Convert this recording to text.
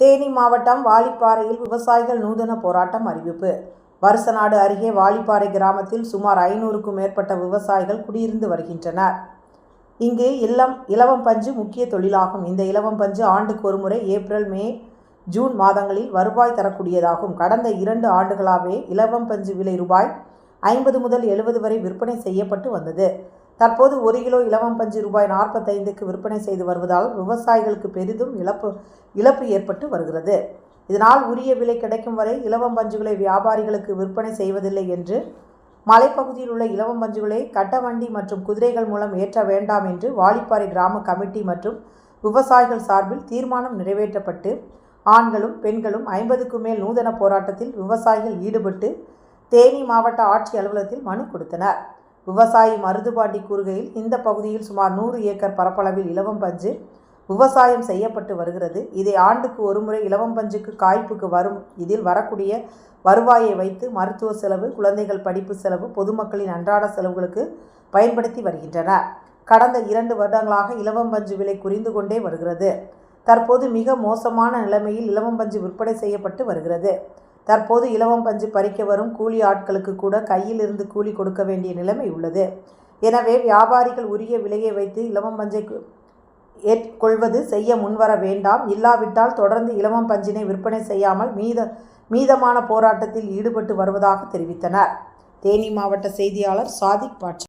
தேனி மாவட்டம் வாலிப்பாறையில் விவசாயிகள் நூதன போராட்டம் அறிவிப்பு. வருசநாடு அருகே வாலிப்பாறை கிராமத்தில் சுமார் ஐநூறுக்கும் மேற்பட்ட விவசாயிகள் குடியிருந்து வருகின்றனர். இங்கு இல்லம் இலவம் பஞ்சு முக்கிய தொழிலாகும். இந்த இலவம் பஞ்சு ஆண்டுக்கு ஒருமுறை ஏப்ரல் மே ஜூன் மாதங்களில் வருவாய் தரக்கூடியதாகும். கடந்த இரண்டு ஆண்டுகளாகவே இலவம் பஞ்சு விலை ரூபாய் ஐம்பது முதல் எழுபது வரை விற்பனை செய்யப்பட்டு வந்தது. தற்போது ஒரு கிலோ இலவம் பஞ்சு ரூபாய் நாற்பத்தைந்துக்கு விற்பனை செய்து வருவதால் விவசாயிகளுக்கு பெரிதும் இழப்பு இழப்பு ஏற்பட்டு வருகிறது. இதனால் உரிய விலை கிடைக்கும் வரை இலவம் பஞ்சுகளை வியாபாரிகளுக்கு விற்பனை செய்வதில்லை என்று மலைப்பகுதியில் உள்ள இலவம் பஞ்சுகளை கட்டவண்டி மற்றும் குதிரைகள் மூலம் ஏற்ற வேண்டாம் என்று வாலிப்பாறை கிராம கமிட்டி மற்றும் விவசாயிகள் சார்பில் தீர்மானம் நிறைவேற்றப்பட்டு ஆண்களும் பெண்களும் ஐம்பதுக்கு மேல் நூதன போராட்டத்தில் விவசாயிகள் ஈடுபட்டு தேனி மாவட்ட ஆட்சி அலுவலகத்தில் மனு கொடுத்தனர். விவசாயி மருதுபாட்டி கூறுகையில் இந்த பகுதியில் சுமார் நூறு ஏக்கர் பரப்பளவில் இலவம் பஞ்சு விவசாயம் செய்யப்பட்டு வருகிறது. இதை ஆண்டுக்கு ஒருமுறை இலவம் பஞ்சுக்கு காய்ப்புக்கு வரும் இதில் வரக்கூடிய வருவாயை வைத்து மருத்துவ செலவு குழந்தைகள் படிப்பு செலவு பொதுமக்களின் அன்றாட செலவுகளுக்கு பயன்படுத்தி வருகின்றனர். கடந்த இரண்டு வருடங்களாக இலவம் பஞ்சு விலை குறைந்து கொண்டே வருகிறது. தற்போது மிக மோசமான நிலைமையில் இலவம் பஞ்சு விற்பனை செய்யப்பட்டு வருகிறது. தற்போது இலவம் பஞ்சு பறிக்க வரும் கூலி ஆட்களுக்கு கூட கையில் இருந்து கூலி கொடுக்க வேண்டிய நிலைமை உள்ளது. எனவே வியாபாரிகள் உரிய விலையை வைத்து இலவம் பஞ்சை ஏற்கொள்வது செய்ய முன்வர வேண்டாம். இல்லாவிட்டால் தொடர்ந்து இலவம் பஞ்சினை விற்பனை செய்யாமல் மீத மீதமான போராட்டத்தில் ஈடுபட்டு வருவதாக தெரிவித்தனர். தேனி மாவட்ட செய்தியாளர் சாதிக் பாட்சா